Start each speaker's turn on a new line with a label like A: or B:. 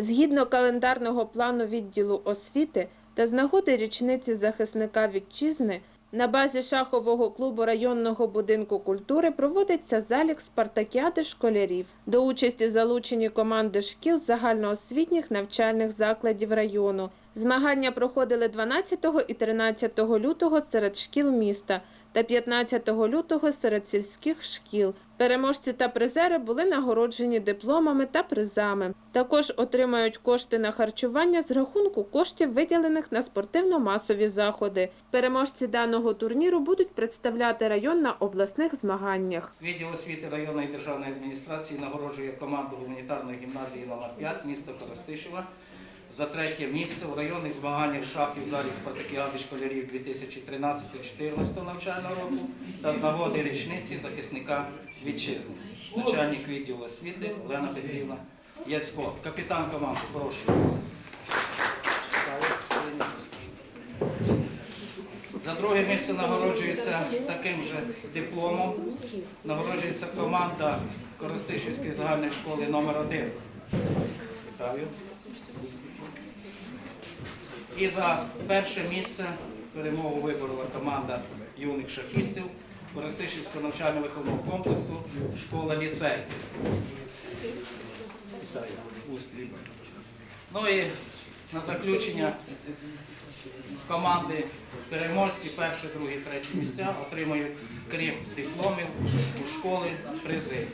A: Згідно календарного плану відділу освіти та з нагоди річниці захисника вітчизни на базі шахового клубу районного будинку культури проводиться залік спартакіади школярів. До участі залучені команди шкіл загальноосвітніх навчальних закладів району. Змагання проходили 12 і 13 лютого серед шкіл міста та 15 лютого серед сільських шкіл. Переможці та призери були нагороджені дипломами та призами. Також отримають кошти на харчування з рахунку коштів, виділених на спортивно-масові заходи. Переможці даного турніру будуть представляти район на обласних змаганнях.
B: Відділ освіти районної державної адміністрації нагороджує команду гуманітарної гімназії номер 5 міста Коростишева за третє місце у районних змаганнях шахів в залі спартакіади школярів 2013-2014 навчального року та з нагоди річниці захисника вітчизни. Начальник відділу освіти Олена Петрівна Яцько. Капітан команди, прошу. За друге місце нагороджується таким же дипломом. Нагороджується команда Коростишівської загальної школи номер 1 Вітаю. І за перше місце перемогу виборола команда юних шахістів Коростишівського навчально-виховного комплексу школа ліцей. Вітаю. Ну і на заключення команди переможці перше, друге, третє місця отримують крім дипломів у школи призи.